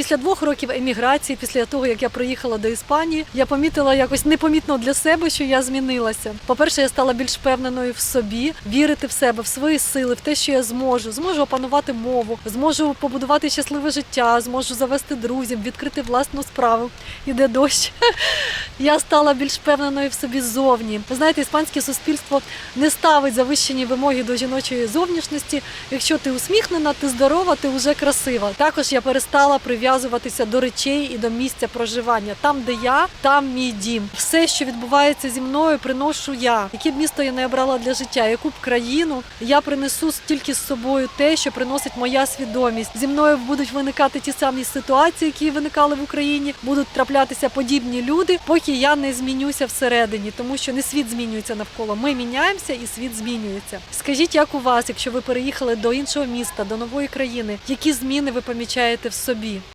Після двох років еміграції, після того як я приїхала до Іспанії, я помітила якось непомітно для себе, що я змінилася. По-перше, я стала більш впевненою в собі, вірити в себе, в свої сили, в те, що я зможу, зможу опанувати мову, зможу побудувати щасливе життя, зможу завести друзів, відкрити власну справу. Іде дощ. Я стала більш впевненою в собі ззовні. Ви знаєте, іспанське суспільство не ставить завищені вимоги до жіночої зовнішності. Якщо ти усміхнена, ти здорова, ти вже красива. Також я перестала прив'язуватися до речей і до місця проживання. Там, де я, там мій дім. Все, що відбувається зі мною, приношу я. Яке б місто я не обрала для життя, яку б країну я принесу тільки з собою те, що приносить моя свідомість. Зі мною будуть виникати ті самі ситуації, які виникали в Україні, будуть траплятися подібні люди, поки я не змінюся всередині, тому що не світ змінюється навколо. Ми міняємося і світ змінюється. Скажіть, як у вас, якщо ви переїхали до іншого міста, до нової країни, які зміни ви помічаєте в собі?